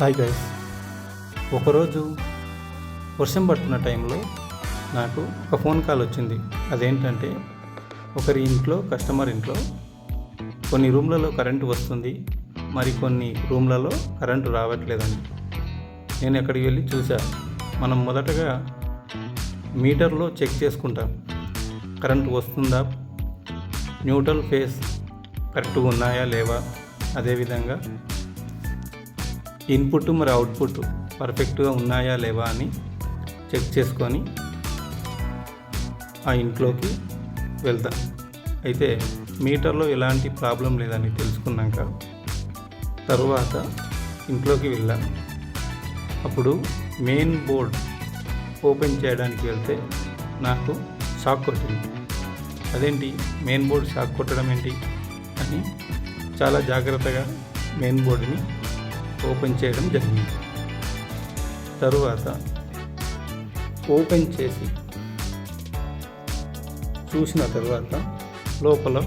Hi guys ఒకరోజు వర్షం పడుతున్న టైంలో నాకు ఒక ఫోన్ కాల్ వచ్చింది. అదేంటంటే ఒకరి ఇంట్లో కస్టమర్ ఇంట్లో కొన్ని రూమ్లలో కరెంటు వస్తుంది. మరి కొన్ని రూమ్లలో కరెంటు రావట్లేదండి నేను అక్కడికి వెళ్ళి చూసా మనం మొదటగా మీటర్లో చెక్ చేసుకుంటాం. కరెంటు వస్తుందా? న్యూట్రల్ ఫేస్ కరెక్ట్గా ఉన్నాయా లేవా? అదేవిధంగా ఇన్పుట్ మరి అవుట్పుట్ పర్ఫెక్ట్గా ఉన్నాయా లేవా అని చెక్ చేసుకొని ఆ ఇంట్లోకి వెళ్తా. అయితే మీటర్లో ఎలాంటి ప్రాబ్లం లేదని తెలుసుకున్నాక తరువాత ఇంట్లోకి వెళ్ళాను అప్పుడు మెయిన్ బోర్డ్ ఓపెన్ చేయడానికి వెళ్తే నాకు షాక్ కొట్టింది. అదేంటి? మెయిన్ బోర్డ్ షాక్ కొట్టడం ఏంటి? అని చాలా జాగ్రత్తగా మెయిన్ బోర్డుని ఓపెన్ చేయడం జరిగింది. తరువాత ఓపెన్ చేసి చూసిన తర్వాత లోపల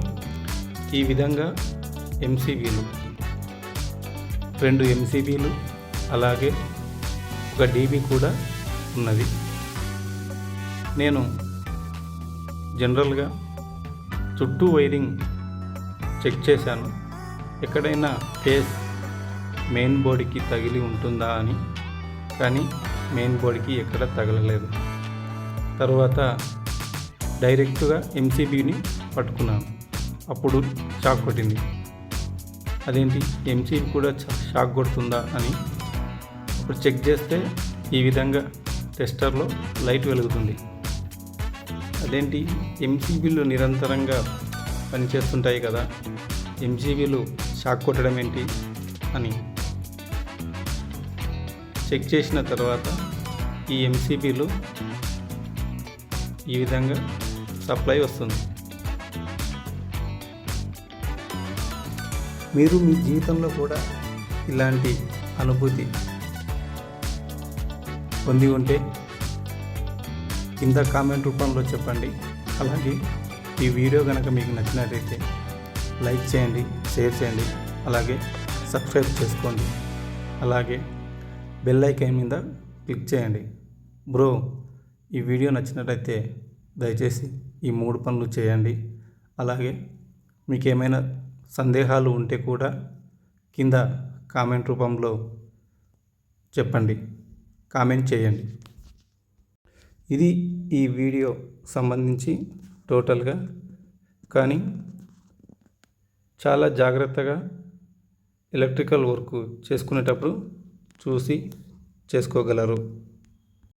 ఈ విధంగా ఎంసీబీలు రెండు ఎంసీబీలు అలాగే ఒక డీబీ కూడా ఉన్నది. నేను జనరల్గా చుట్టూ వైరింగ్ చెక్ చేశాను. ఎక్కడైనా ఫేస్ మెయిన్ బోర్డుకి తగిలి ఉంటుందా అని. కానీ మెయిన్ బోర్డుకి ఎక్కడ తగలలేదు. తర్వాత డైరెక్ట్గా ఎంసీబీని పట్టుకున్నాను. అప్పుడు షాక్ కొట్టింది. అదేంటి? ఎంసీబీ కూడా షాక్ కొడుతుందా? అని. ఇప్పుడు చెక్ చేస్తే ఈ విధంగా టెస్టర్లో లైట్ వెలుగుతుంది. అదేంటి? ఎంసీబీలు నిరంతరంగా పనిచేస్తుంటాయి కదా. ఎంసీబీలు షాక్ కొట్టడం ఏంటి? అని. చెక్ చేసిన తర్వాత ఈ ఎంసీబీలు ఈ విధంగా సప్లై వస్తుంది. మీరు మీ జీవితంలో కూడా ఇలాంటి అనుభూతి పొంది ఉంటే కింద కామెంట్ రూపంలో చెప్పండి. అలాగే ఈ వీడియో కనుక మీకు నచ్చినట్లయితే లైక్ చేయండి షేర్ చేయండి అలాగే సబ్స్క్రైబ్ చేసుకోండి. అలాగే బెల్ ఐకాన్ మీద క్లిక్ చేయండి. బ్రో ఈ వీడియో నచ్చినట్లయితే దయచేసి ఈ మూడు పనులు చేయండి. అలాగే మీకు ఏమైనా సందేహాలు ఉంటే కూడా కింద కామెంట్ రూపంలో చెప్పండి. కామెంట్ చేయండి. ఇది ఈ వీడియో సంబంధించి టోటల్గా. కానీ చాలా జాగ్రత్తగా ఎలక్ట్రికల్ వర్క్ చేసుకునేటప్పుడు చూసి చేసుకోగలరు.